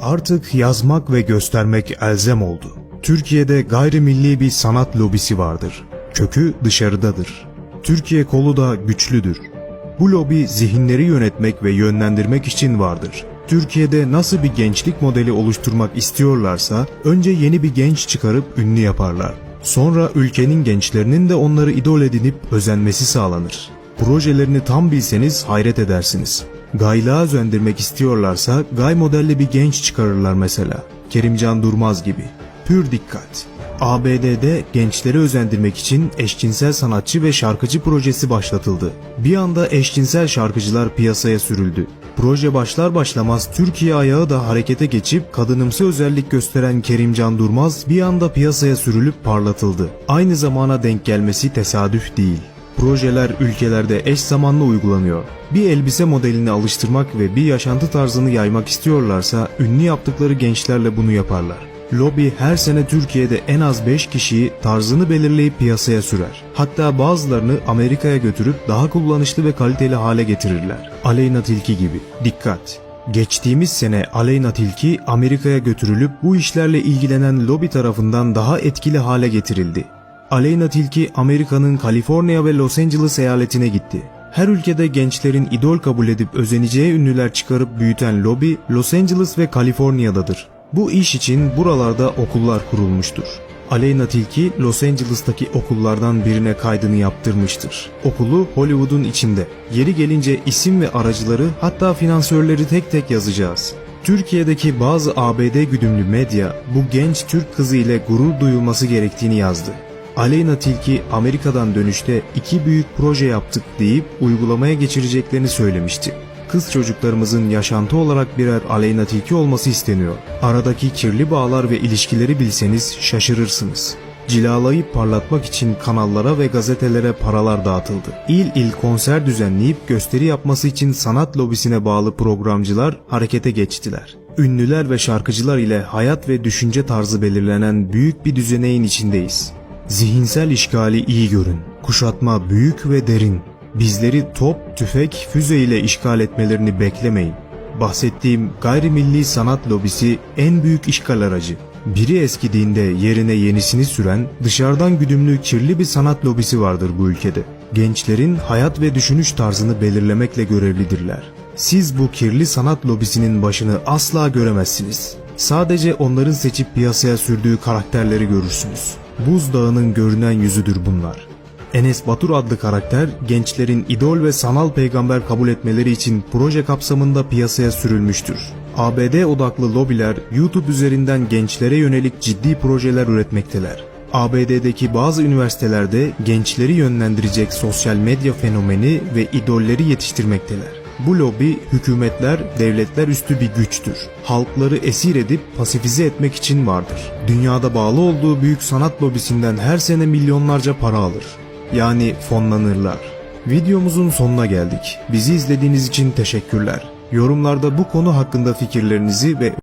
Artık yazmak ve göstermek elzem oldu. Türkiye'de gayrimilli bir sanat lobisi vardır. Kökü dışarıdadır. Türkiye kolu da güçlüdür. Bu lobi zihinleri yönetmek ve yönlendirmek için vardır. Türkiye'de nasıl bir gençlik modeli oluşturmak istiyorlarsa önce yeni bir genç çıkarıp ünlü yaparlar. Sonra ülkenin gençlerinin de onları idol edinip özenmesi sağlanır. Projelerini tam bilseniz hayret edersiniz. Gaylığa özendirmek istiyorlarsa gay modelli bir genç çıkarırlar mesela. Kerimcan Durmaz gibi. Pür dikkat. ABD'de gençleri özendirmek için eşcinsel sanatçı ve şarkıcı projesi başlatıldı. Bir anda eşcinsel şarkıcılar piyasaya sürüldü. Proje başlar başlamaz Türkiye ayağı da harekete geçip kadınımsı özellik gösteren Kerimcan Durmaz bir anda piyasaya sürülüp parlatıldı. Aynı zamana denk gelmesi tesadüf değil. Projeler ülkelerde eş zamanlı uygulanıyor. Bir elbise modelini alıştırmak ve bir yaşantı tarzını yaymak istiyorlarsa ünlü yaptıkları gençlerle bunu yaparlar. Lobi her sene Türkiye'de en az 5 kişiyi tarzını belirleyip piyasaya sürer. Hatta bazılarını Amerika'ya götürüp daha kullanışlı ve kaliteli hale getirirler. Aleyna Tilki gibi. Dikkat! Geçtiğimiz sene Aleyna Tilki Amerika'ya götürülüp bu işlerle ilgilenen lobi tarafından daha etkili hale getirildi. Aleyna Tilki Amerika'nın Kaliforniya ve Los Angeles eyaletine gitti. Her ülkede gençlerin idol kabul edip özeneceği ünlüler çıkarıp büyüten lobi Los Angeles ve Kaliforniya'dadır. Bu iş için buralarda okullar kurulmuştur. Aleyna Tilki Los Angeles'taki okullardan birine kaydını yaptırmıştır. Okulu Hollywood'un içinde. Yeri gelince isim ve aracıları hatta finansörleri tek tek yazacağız. Türkiye'deki bazı ABD güdümlü medya bu genç Türk kızı ile gurur duyulması gerektiğini yazdı. Aleyna Tilki Amerika'dan dönüşte iki büyük proje yaptık deyip uygulamaya geçireceklerini söylemişti. Kız çocuklarımızın yaşantı olarak birer Aleyna Tilki olması isteniyor. Aradaki kirli bağlar ve ilişkileri bilseniz şaşırırsınız. Cilalayıp parlatmak için kanallara ve gazetelere paralar dağıtıldı. İl il konser düzenleyip gösteri yapması için sanat lobisine bağlı programcılar harekete geçtiler. Ünlüler ve şarkıcılar ile hayat ve düşünce tarzı belirlenen büyük bir düzeneğin içindeyiz. Zihinsel işgali iyi görün. Kuşatma büyük ve derin. Bizleri top, tüfek, füze ile işgal etmelerini beklemeyin. Bahsettiğim gayrimilli sanat lobisi en büyük işgal aracı. Biri eskidiğinde yerine yenisini süren dışarıdan güdümlü kirli bir sanat lobisi vardır bu ülkede. Gençlerin hayat ve düşünüş tarzını belirlemekle görevlidirler. Siz bu kirli sanat lobisinin başını asla göremezsiniz. Sadece onların seçip piyasaya sürdüğü karakterleri görürsünüz. Buzdağının görünen yüzüdür bunlar. Enes Batur adlı karakter gençlerin idol ve sanal peygamber kabul etmeleri için proje kapsamında piyasaya sürülmüştür. ABD odaklı lobiler YouTube üzerinden gençlere yönelik ciddi projeler üretmekteler. ABD'deki bazı üniversitelerde gençleri yönlendirecek sosyal medya fenomeni ve idolleri yetiştirmekteler. Bu lobi hükümetler, devletler üstü bir güçtür. Halkları esir edip pasifize etmek için vardır. Dünyada bağlı olduğu büyük sanat lobisinden her sene milyonlarca para alır. Yani fonlanırlar. Videomuzun sonuna geldik. Bizi izlediğiniz için teşekkürler. Yorumlarda bu konu hakkında fikirlerinizi ve